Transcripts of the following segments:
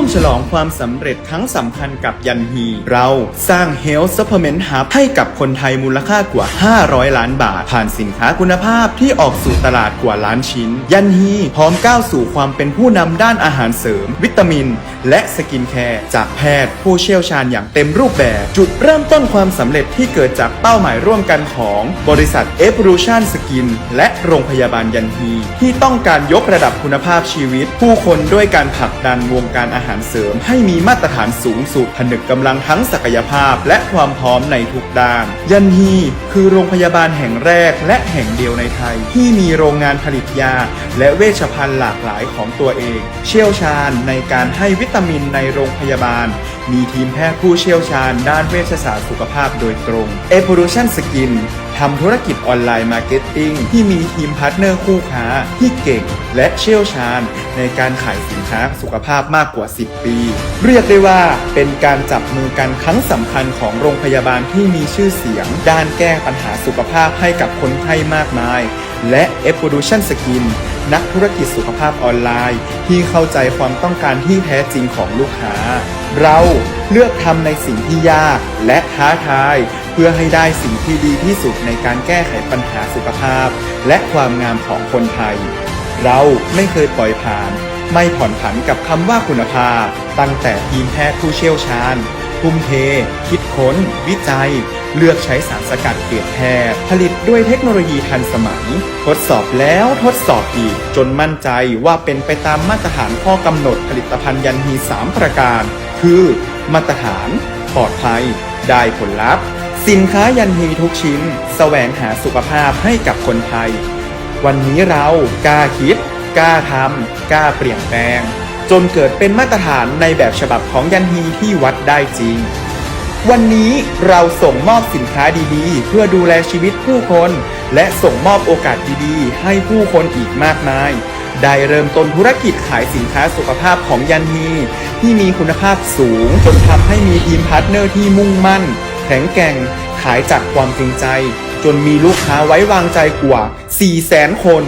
วมฉลองความสำเร็จครั้งสำคัญกับยันฮี เราสร้าง Health Supplement Hub ให้กับคนไทยมูลค่ากว่า 500 ล้านบาท ผ่านสินค้าคุณภาพที่ออกสู่ตลาดกว่าล้านชิ้น ยันฮีพร้อมก้าวสู่ความเป็นผู้นำด้านอาหารเสริม วิตามิน และสกินแคร์จากแพทย์ผู้เชี่ยวชาญอย่างเต็มรูปแบบ จุดเริ่มต้นความสำเร็จที่เกิดจากเป้าหมายร่วมกันของบริษัท Evolution Skin และโรงพยาบาลยันฮี ที่ต้องการยกระดับคุณภาพชีวิต ผู้คนด้วยการผลักดันวงการอาหารเสริมให้มีมาตรฐานสูงสุด ผนึกกำลังทั้งศักยภาพ และความพร้อมในทุกด้าน ยันฮีคือโรงพยาบาลแห่งแรกและแห่งเดียวในไทย ที่มีโรงงานผลิตยา และเวชภัณฑ์หลากหลายของตัวเอง เชี่ยวชาญในการให้วิตามินในโรงพยาบาล มีทีมแพทย์ผู้เชี่ยวชาญด้านเวชศาสตร์สุขภาพโดยตรง Evolution Skin ทำธุรกิจออนไลน์มาร์เก็ตติ้งที่มีทีมพาร์ทเนอร์คู่ค้าที่เก่งและเชี่ยวชาญ ในการขายสินค้าสุขภาพมากกว่า 10 ปี เรียกได้ว่าเป็นการจับมือกันครั้งสำคัญของโรงพยาบาลที่มีชื่อเสียง ด้านแก้ปัญหาสุขภาพให้กับคนไข้มากมาย และ Evolution Skin นักธุรกิจสุขภาพออนไลน์ ที่เข้าใจความต้องการที่แท้จริงของลูกค้า เราเลือกทำในสิ่งที่ยากและท้าทาย พื่อให้ได้สิ่งที่ดีที่สุดในการแก้ไขปัญหาสุขภาพ และความงามของคนไทย เราไม่เคยปล่อยผ่าน ไม่ผ่อนผันกับคำว่าคุณภาพ ตั้งแต่ทีมแพทย์ผู้เชี่ยวชาญทุ่มเท คิดค้น วิจัย เลือกใช้สารสกัดเปลี่ยนแพทย์ผลิตด้วยเทคโนโลยีทันสมัย ทดสอบแล้วทดสอบอีก จนมั่นใจว่าเป็นไปตามมาตรฐานข้อกำหนดผลิตภัณฑ์ยันฮี3ประการ คือ มาตรฐาน ปลอดภัย ได้ผลลัพธ์ สินค้ายันฮีทุกชิ้นแสวงหาสุขภาพให้กับคนไทย วันนี้เรากล้าคิด กล้าทำกล้าเปลี่ยนแปลง จนเกิดเป็นมาตรฐานในแบบฉบับของยันฮีที่วัดได้จริง วันนี้เราส่งมอบสินค้าดีๆ เพื่อดูแลชีวิตผู้คน และส่งมอบโอกาสดีๆ ให้ผู้คนอีกมากมาย ได้เริ่มต้นธุรกิจขายสินค้าสุขภาพของยันฮีที่มีคุณภาพสูงจนทำให้มีทีมพาร์ทเนอร์ที่มุ่งมั่น ข็งแกร่ง ขายจากความจริงใจ จนมีลูกค้าไว้วางใจกว่า4แสนคน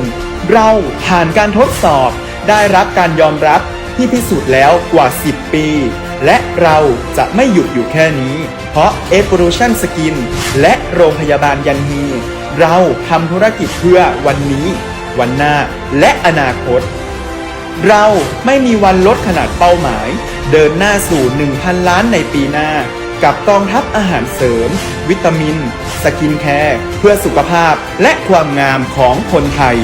เราผ่านการทดสอบ ได้รับการยอมรับที่พิสูจน์แล้วกว่า 10 ปี และเราจะไม่หยุดอยู่แค่นี้ เพราะ Evolution Skin และโรงพยาบาลยันฮี เราทำธุรกิจเพื่อวันนี้ วันหน้า และอนาคต เราไม่มีวันลดขนาดเป้าหมาย เดินหน้าสู่ 1,000 ล้านในปีหน้า กับกองทัพอาหารเสริม วิตามิน สกินแคร์ เพื่อสุขภาพและความงามของคนไทย